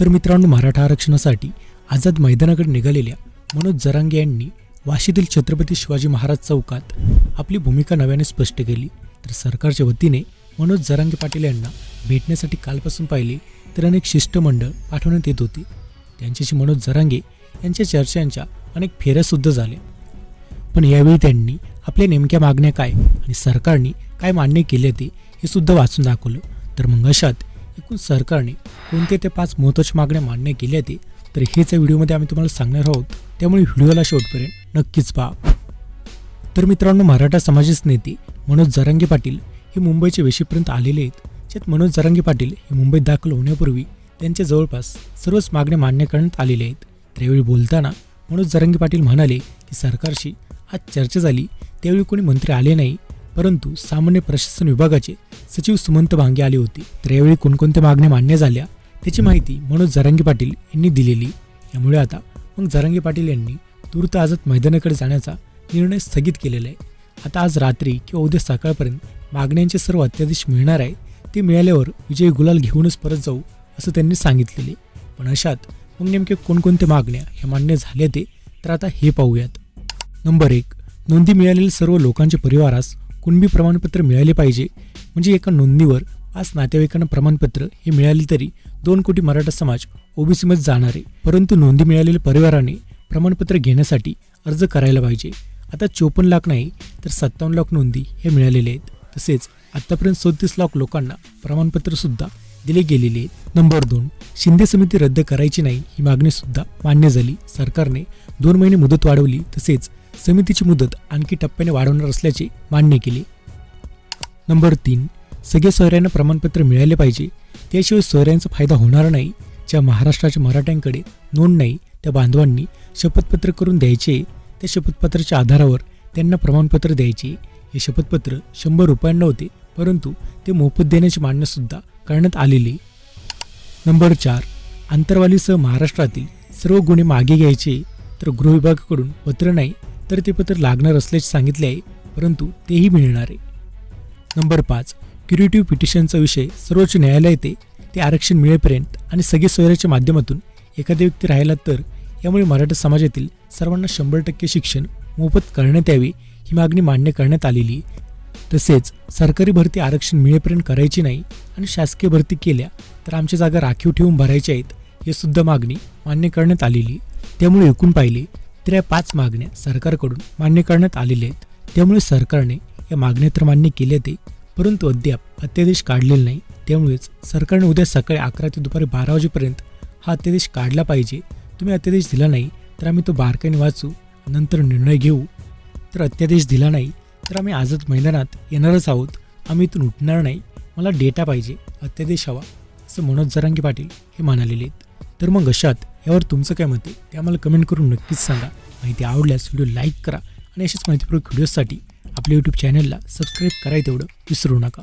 तर मित्रांनो मराठा आरक्षणासाठी आझाद मैदानाकडे निघालेल्या मनोज जरांगे यांनी वाशीतील छत्रपती शिवाजी महाराज चौकात आपली भूमिका नव्याने स्पष्ट केली. तर सरकारच्या वतीने मनोज जरांगे पाटील यांना भेटण्यासाठी कालपासून पाहिले तर अनेक शिष्टमंडळ पाठवण्यात येत होते. त्यांच्याशी मनोज जरांगे यांच्या चर्चांच्या अनेक फेऱ्यासुद्धा झाल्या. पण यावेळी त्यांनी आपल्या नेमक्या मागण्या काय आणि सरकारने काय मान्य केले ते हे सुद्धा वाचून दाखवलं. तर मग अशात एकूण सरकारने कोणते ते पाच महत्त्वाच्या मागण्या मान्य केल्या ते तर हेच या व्हिडिओमध्ये आम्ही तुम्हाला सांगणार आहोत. त्यामुळे व्हिडिओला शेवटपर्यंत नक्कीच पहा. तर मित्रांनो मराठा समाजाचे नेते मनोज जरांगे पाटील हे मुंबईच्या वेशीपर्यंत आलेले आहेत. ज्यात मनोज जरांगे पाटील हे मुंबईत दाखल होण्यापूर्वी त्यांच्या जवळपास सर्वच मागण्या मान्य करण्यात आलेल्या आहेत. त्यावेळी बोलताना मनोज जरांगे पाटील म्हणाले की सरकारशी आज चर्चा झाली त्यावेळी कोणी मंत्री आले नाही परंतु सामान्य प्रशासन विभागाचे सचिव सुमंत भांगे आले होते. तर यावेळी कोणकोणत्या मागण्या मान्य झाल्या त्याची माहिती मनोज जरांगे पाटील यांनी दिलेली. यामुळे आता मग जरांगे पाटील यांनी तूर्त आझाद मैदानाकडे जाण्याचा निर्णय स्थगित केलेला आहे. आता आज रात्री किंवा उद्या सकाळपर्यंत मागण्यांचे सर्व अत्यादेश मिळणार आहे. ते मिळाल्यावर विजय गुलाल घेऊनच परत जाऊ असं त्यांनी सांगितलेले. पण अशात मग नेमके कोणकोणत्या मागण्या ह्या मान्य झाल्या ते तर आता हे पाहूयात. नंबर एक नोंदी मिळालेल्या सर्व लोकांच्या परिवारास कुणबी प्रमाणपत्र मिळाले पाहिजे म्हणजे एका नोंदीवर आज नातेवाईकांना प्रमाणपत्र हे मिळाले तरी दोन कोटी मराठा समाज ओबीसीमध्ये जाणार. आहे परंतु नोंदी मिळालेल्या परिवाराने प्रमाणपत्र घेण्यासाठी अर्ज करायला पाहिजे. आता चोपन्न लाख नाही तर सत्तावन्न लाख नोंदी हे मिळालेले आहेत. तसेच आत्तापर्यंत सदतीस लाख लोकांना प्रमाणपत्रसुद्धा दिले गेलेले आहेत. नंबर दोन शिंदे समिती रद्द करायची नाही ही मागणीसुद्धा मान्य झाली. सरकारने दोन महिने मुदत वाढवली तसेच समितीची मुदत आणखी टप्प्याने वाढवणार असल्याचे मान्य केले. नंबर तीन सगळे सोयऱ्यांना प्रमाणपत्र मिळाले पाहिजे. त्याशिवाय सोयऱ्यांचा फायदा होणार नाही. ज्या महाराष्ट्राच्या मराठ्यांकडे नोंद नाही त्या बांधवांनी शपथपत्र करून द्यायचे. त्या शपथपत्राच्या आधारावर त्यांना प्रमाणपत्र द्यायचे. हे शपथपत्र शंभर रुपयांना होते परंतु ते मोफत देण्याची मान्यसुद्धा करण्यात आलेली. नंबर चार. आंतरवालीसह महाराष्ट्रातील सर्व गुन्हे मागे घ्यायचे. तर गृहविभागाकडून पत्र नाही तर ते पत्र लागणार असल्याचे सांगितले आहे परंतु तेही मिळणार आहे. नंबर पाच. क्युरेटिव्ह पिटिशनचा विषय सर्वोच्च न्यायालय येते ते आरक्षण मिळेपर्यंत आणि सगळे सोयऱ्याच्या माध्यमातून एखादी व्यक्ती राहिला तर यामुळे मराठा समाजातील सर्वांना शंभर टक्के शिक्षण मोफत करण्यात यावे ही मागणी मान्य करण्यात आलेली. तसेच सरकारी भरती आरक्षण मिळेपर्यंत करायची नाही आणि शासकीय भरती केल्या तर आमच्या जागा राखीव ठेवून भरायच्या आहेत हे सुद्धा मागणी मान्य करण्यात आलेली. त्यामुळे एकूण पाहिले तर या पाच मागण्या सरकारकडून मान्य करण्यात आलेल्या आहेत. त्यामुळे सरकारने या मागण्या तर मान्य केल्या ते परंतु अद्याप अत्यादेश काढलेला नाही. त्यामुळेच सरकारने उद्या सकाळी अकरा ते दुपारी बारा वाजेपर्यंत हा अत्यादेश काढला पाहिजे. तुम्ही अत्यादेश दिला नाही तर आम्ही तो बारकाईने वाचू नंतर निर्णय घेऊ. तर अत्यादेश दिला नाही तर आम्ही आझाद मैदानात येणारच आहोत. आम्ही इथून उठणार नाही. मला डेटा पाहिजे अत्यादेश हवा असं मनोज जरांगे पाटील हे म्हणालेले आहेत. तर मग अशात यावर तुमचं काय मत आहे? ते आम्हाला कमेंट करून नक्कीच सांगा. माहिती आवडल्यास व्हिडिओ लाईक करा आणि अशाच माहितीपूर्वक व्हिडिओसाठी आपल्या यूट्यूब चॅनलला सबस्क्राईब कराय तेवढं विसरू नका.